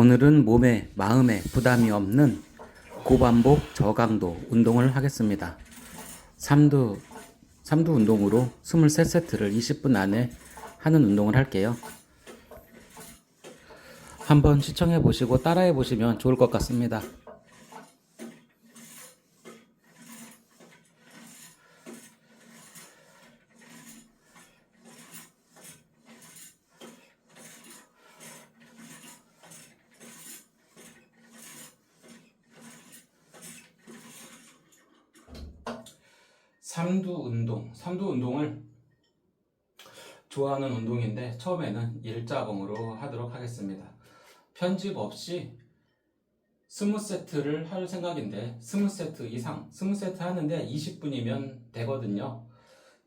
오늘은 몸에 마음에 부담이 없는 고반복 저강도 운동을 하겠습니다. 3두 3두 운동으로 23세트를 20분 안에 하는 운동을 할게요. 한번 시청해 보시고 따라해 보시면 좋을 것 같습니다. 삼두 운동, 삼두 운동을 좋아하는 운동인데 처음에는 일자봉으로 하도록 하겠습니다. 편집 없이 스무 세트를 할 생각인데 스무 세트 이상, 스무 세트 하는데 20분이면 되거든요.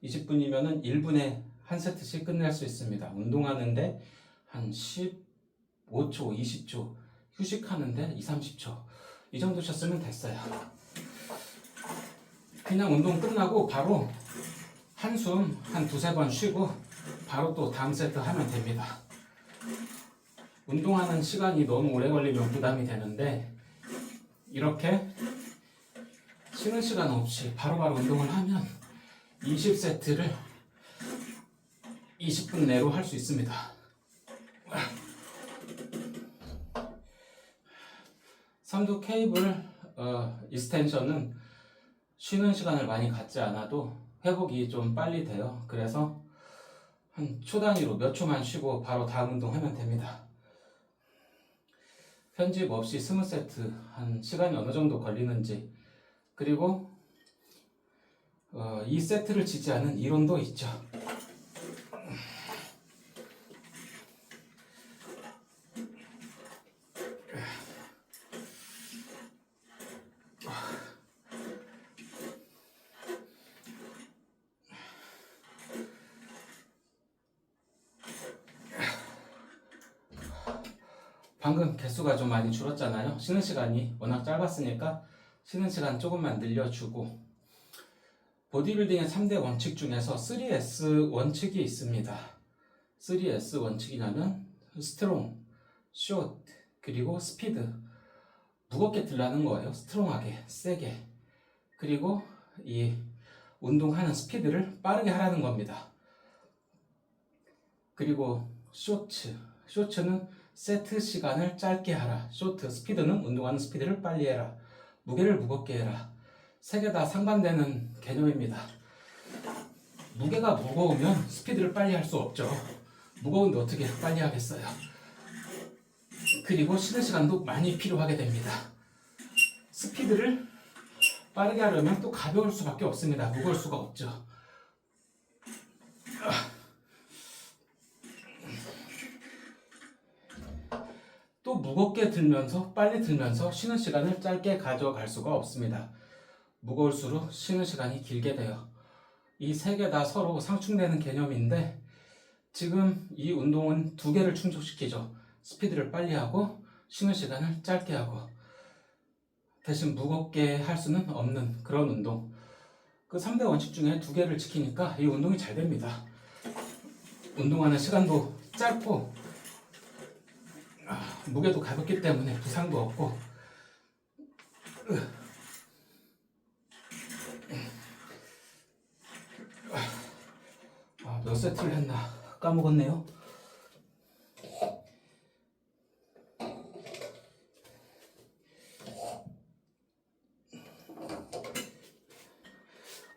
20분이면은 1분에 한 세트씩 끝낼 수 있습니다. 운동하는데 한 15초, 20초, 휴식하는데 2, 30초 이 정도 셨으면 됐어요. 그냥 운동 끝나고 바로 한숨 한 두세 번 쉬고 바로 또 다음 세트 하면 됩니다. 운동하는 시간이 너무 오래 걸리면 부담이 되는데 이렇게 쉬는 시간 없이 바로바로 운동을 하면 20세트를 20분 내로 할 수 있습니다. 삼두 케이블 어, 익스텐션은 쉬는 시간을 많이 갖지 않아도 회복이 좀 빨리 돼요. 그래서 한 초 단위로 몇 초만 쉬고 바로 다음 운동하면 됩니다. 편집 없이 스무 세트 한 시간이 어느 정도 걸리는지 그리고 어, 이 세트를 않은 이론도 있죠. 방금 개수가 좀 많이 줄었잖아요. 쉬는 시간이 워낙 짧았으니까 쉬는 시간 조금만 늘려주고 보디빌딩의 3대 원칙 중에서 3S 원칙이 있습니다. 3S 원칙이냐면 스트롱, 숏, 그리고 스피드 무겁게 들라는 거예요. 스트롱하게, 세게 그리고 이 운동하는 스피드를 빠르게 하라는 겁니다. 그리고 쇼츠, 쇼츠는 세트 시간을 짧게 하라. 쇼트 스피드는 운동하는 스피드를 빨리 해라. 무게를 무겁게 해라. 세 개 다 상반되는 개념입니다. 무게가 무거우면 스피드를 빨리 할 수 없죠. 무거운데 어떻게 빨리 하겠어요? 그리고 쉬는 시간도 많이 필요하게 됩니다. 스피드를 빠르게 하려면 또 가벼울 수밖에 없습니다. 무거울 수가 없죠. 또 무겁게 들면서 빨리 들면서 쉬는 시간을 짧게 가져갈 수가 없습니다. 무거울수록 쉬는 시간이 길게 돼요. 이 세 개 다 서로 상충되는 개념인데 지금 이 운동은 두 개를 충족시키죠. 스피드를 빨리 하고 쉬는 시간을 짧게 하고 대신 무겁게 할 수는 없는 그런 운동. 그 3대 원칙 중에 두 개를 지키니까 이 운동이 잘 됩니다. 운동하는 시간도 짧고 아, 무게도 가볍기 때문에 부상도 없고 아, 몇 세트를 했나 까먹었네요.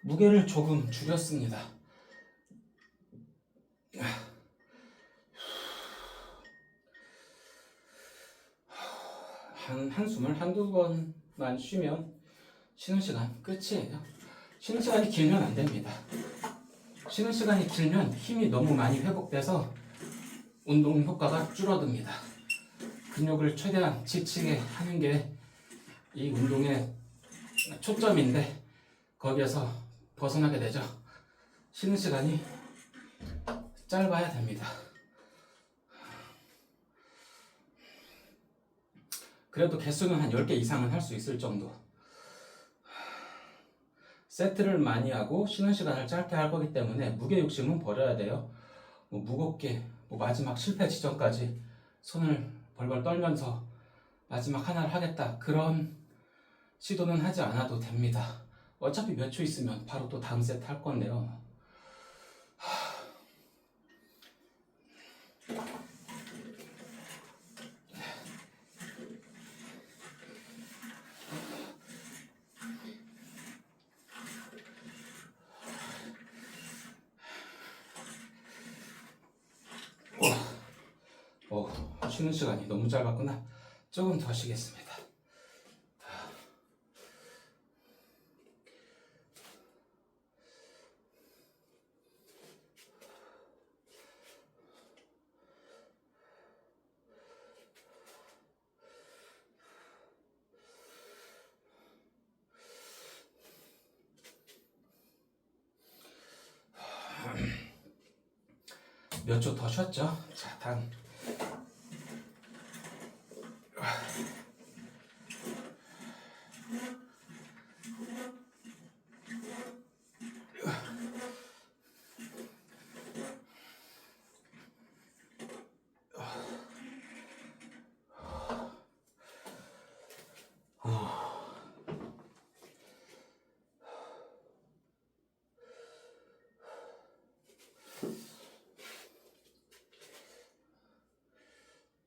무게를 조금 줄였습니다. 한, 한숨을 한두 번만 쉬면 쉬는 시간 끝이에요. 쉬는 시간이 길면 안 됩니다. 쉬는 시간이 길면 힘이 너무 많이 회복돼서 운동 효과가 줄어듭니다. 근육을 최대한 지치게 하는 게 이 운동의 초점인데 거기에서 벗어나게 되죠. 쉬는 시간이 짧아야 됩니다. 그래도 개수는 한 10개 이상은 할 수 있을 정도. 세트를 많이 하고 쉬는 시간을 짧게 할 거기 때문에 무게 욕심은 버려야 돼요. 뭐 무겁게 뭐 마지막 실패 지점까지 손을 벌벌 떨면서 마지막 하나를 하겠다. 그런 시도는 하지 않아도 됩니다. 어차피 몇 초 있으면 바로 또 다음 세트 할 건데요. 어, 쉬는 시간이 너무 짧았구나. 조금 더 쉬겠습니다. 몇 초 더 쉬었죠? 자, 다음.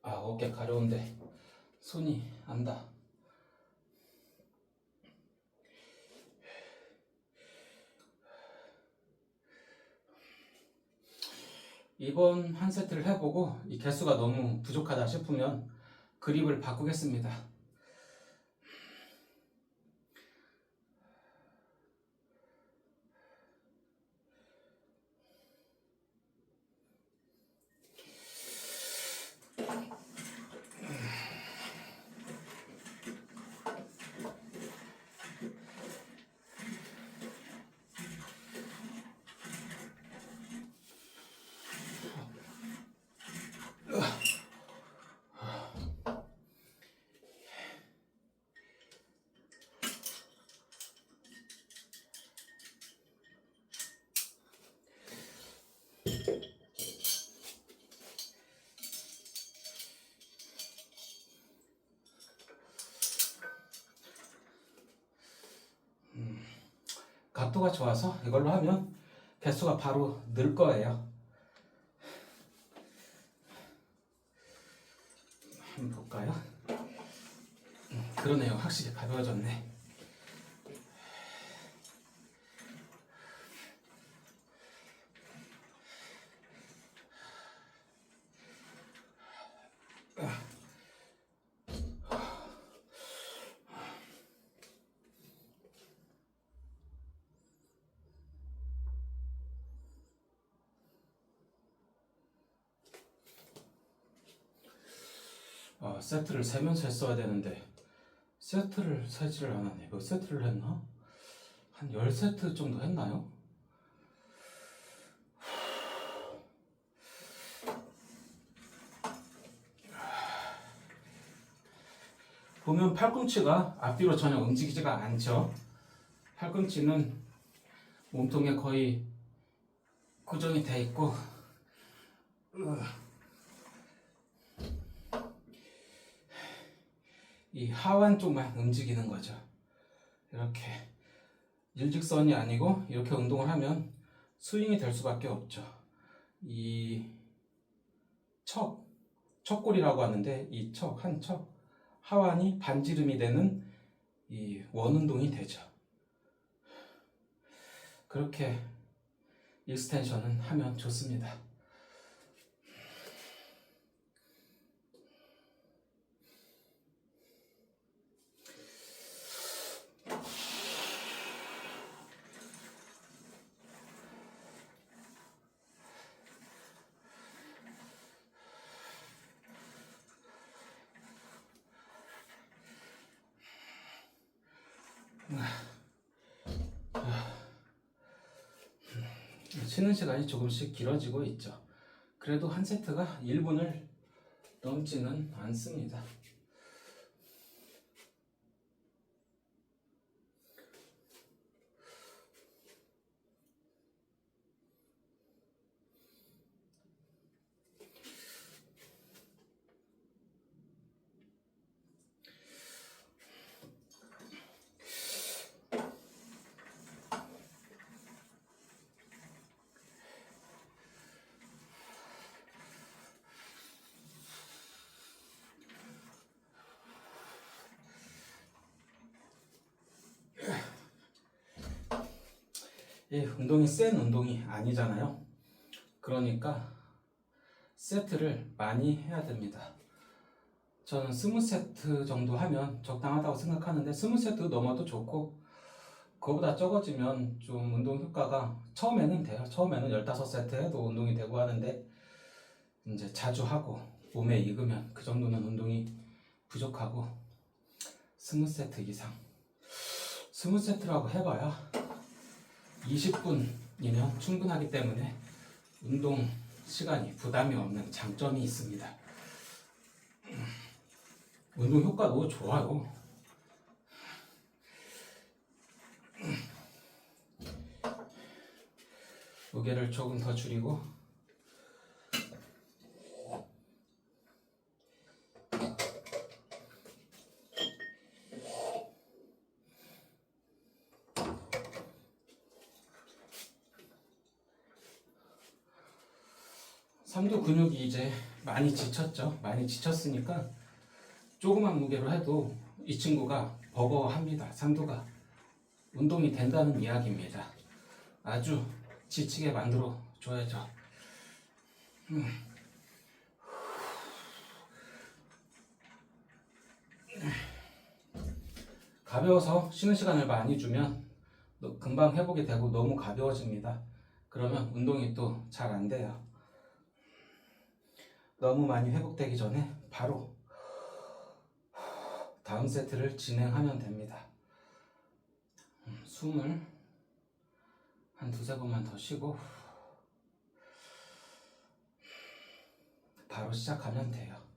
아, 어깨 가려운데 손이 안다. 이번 한 세트를 해보고 이 개수가 너무 부족하다 싶으면 그립을 바꾸겠습니다. 각도가 좋아서 이걸로 하면 개수가 바로 늘 거예요. 한번 볼까요? 음, 그러네요. 확실히 가벼워졌네. 아, 세트를 세면서 했어야 되는데 세트를 세지를 않았네. 몇 세트를 했나? 한 10세트 정도 했나요? 보면 팔꿈치가 앞뒤로 전혀 움직이지가 않죠. 팔꿈치는 몸통에 거의 고정이 돼 있고 이 하완 쪽만 움직이는 거죠. 이렇게 일직선이 아니고 이렇게 운동을 하면 스윙이 될 수밖에 없죠. 이 척, 척골이라고 하는데 이 척, 한 척, 하완이 반지름이 되는 이 원운동이 되죠. 그렇게 익스텐션은 하면 좋습니다. 쉬는 시간이 조금씩 길어지고 있죠. 그래도 한 세트가 1분을 넘지는 않습니다. 이 운동이 센 운동이 아니잖아요. 그러니까 세트를 많이 해야 됩니다. 저는 스무 세트 정도 하면 적당하다고 생각하는데 스무 세트 넘어도 좋고 그거보다 적어지면 좀 운동 효과가 처음에는 돼요. 처음에는 15세트 해도 운동이 되고 하는데 이제 자주 하고 몸에 익으면 그 정도는 운동이 부족하고 스무 세트 이상 스무 세트라고 해봐야 20분이면 충분하기 때문에 운동 시간이 부담이 없는 장점이 있습니다. 운동 효과도 좋아요. 무게를 조금 더 줄이고 삼두 근육이 이제 많이 지쳤죠. 많이 지쳤으니까 조그만 무게로 해도 이 친구가 버거워합니다. 삼두가 운동이 된다는 이야기입니다. 아주 지치게 만들어 줘야죠. 음. 가벼워서 쉬는 시간을 많이 주면 또 금방 회복이 되고 너무 가벼워집니다. 그러면 운동이 또 잘 안 돼요. 너무 많이 회복되기 전에 바로 다음 세트를 진행하면 됩니다. 음, 숨을 한 두세 번만 더 쉬고 바로 시작하면 돼요.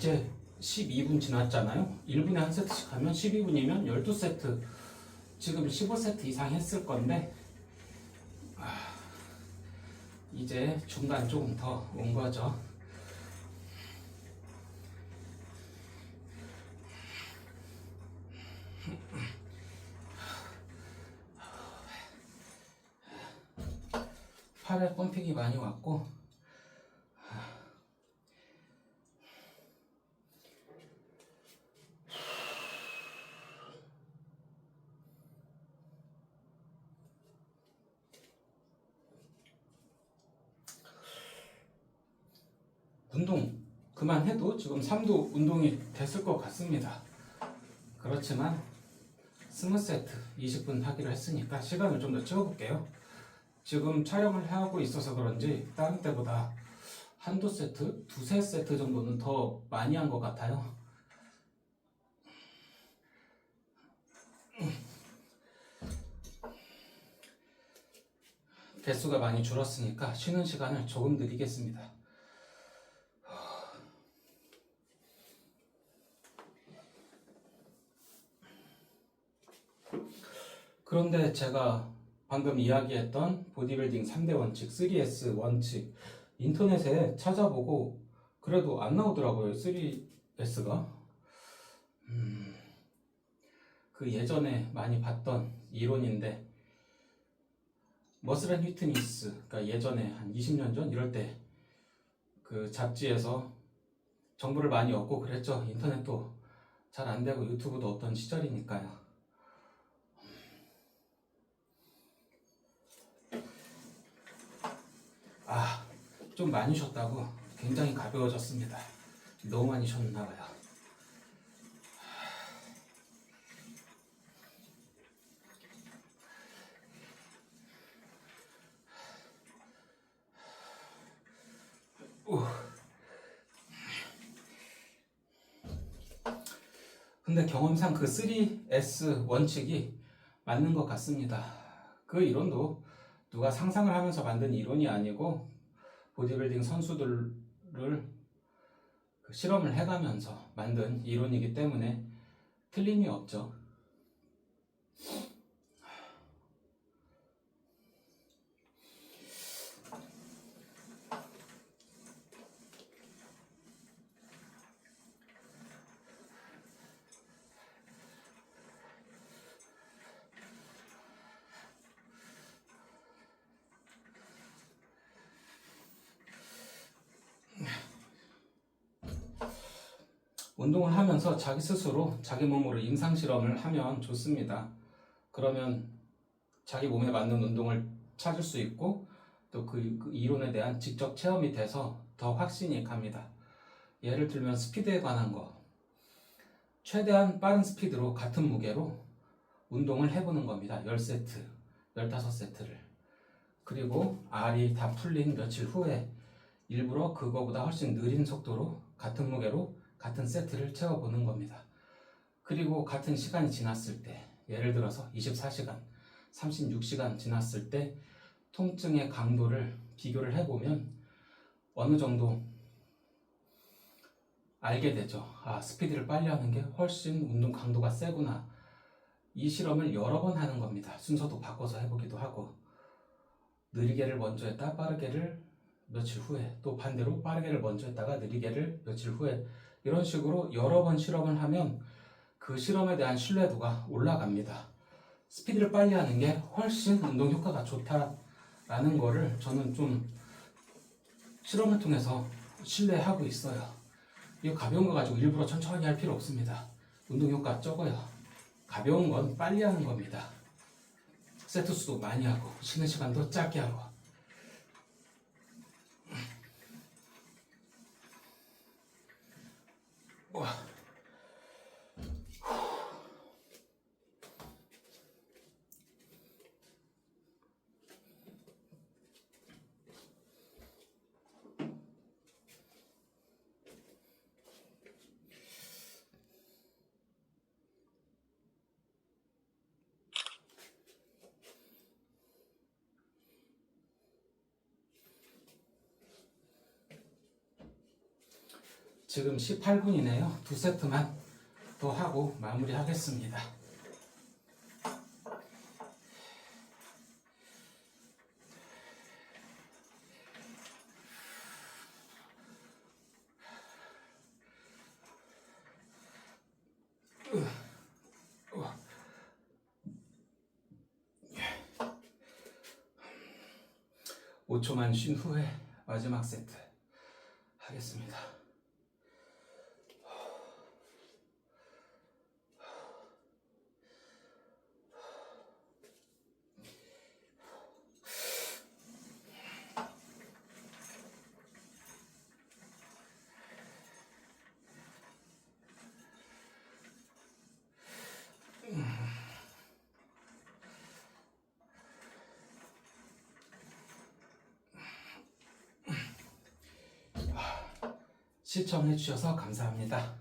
이제 12분 지났잖아요. 1분에 한 세트씩 하면 12분이면 12세트. 지금 15세트 이상 했을 건데 아, 이제 중간 조금 더 온 거죠. 팔에 펌핑이 많이 왔고 운동 그만해도 지금 3도 운동이 됐을 것 같습니다. 그렇지만 스무 세트 20분 하기로 했으니까 시간을 좀 더 채워볼게요. 지금 촬영을 하고 있어서 그런지 다른 때보다 한두 세트, 두세 세트 정도는 더 많이 한 것 같아요. 개수가 많이 줄었으니까 쉬는 시간을 조금 드리겠습니다. 그런데 제가 방금 이야기했던 보디빌딩 3대 원칙, 3S 원칙 인터넷에 찾아보고 그래도 안 나오더라고요. 3S가. 음, 그 예전에 많이 봤던 이론인데 앤 휘트니스 그러니까 예전에 한 20년 전 이럴 때 그 잡지에서 정보를 많이 얻고 그랬죠. 인터넷도 잘 안 되고 유튜브도 어떤 시절이니까요. 아, 좀 많이 쉬었다고 굉장히 가벼워졌습니다. 너무 많이 쉬었나 봐요. 우. 근데 경험상 그 3S 원칙이 맞는 것 같습니다. 그 이론도 누가 상상을 하면서 만든 이론이 아니고 보디빌딩 선수들을 그 실험을 해가면서 만든 이론이기 때문에 틀림이 없죠. 운동을 하면서 자기 스스로 자기 몸으로 임상 실험을 하면 좋습니다. 그러면 자기 몸에 맞는 운동을 찾을 수 있고 또그 이론에 대한 직접 체험이 돼서 더 확신이 갑니다. 예를 들면 스피드에 관한 거. 최대한 빠른 스피드로 같은 무게로 운동을 해보는 겁니다. 10세트, 15세트를. 그리고 R이 다 풀린 며칠 후에 일부러 그거보다 훨씬 느린 속도로 같은 무게로 같은 세트를 채워보는 겁니다. 그리고 같은 시간이 지났을 때, 예를 들어서 24시간, 36시간 지났을 때 통증의 강도를 비교를 해보면 어느 정도 알게 되죠. 아, 스피드를 빨리 하는 게 훨씬 운동 강도가 세구나. 이 실험을 여러 번 하는 겁니다. 순서도 바꿔서 해보기도 하고. 느리게를 먼저 했다 빠르게를 며칠 후에 또 반대로 빠르게를 먼저 했다가 느리게를 며칠 후에 이런 식으로 여러 번 실험을 하면 그 실험에 대한 신뢰도가 올라갑니다. 스피드를 빨리 하는 게 훨씬 운동 효과가 좋다라는 거를 저는 좀 실험을 통해서 신뢰하고 있어요. 이거 가벼운 거 가지고 일부러 천천히 할 필요 없습니다. 운동 효과 적어요. 가벼운 건 빨리 하는 겁니다. 세트 수도 많이 하고 쉬는 시간도 짧게 하고 Oh. 지금 18분이네요. 두 세트만 더 하고 마무리하겠습니다. 오초만쉰 후에 마지막 세트 하겠습니다. 시청해주셔서 감사합니다.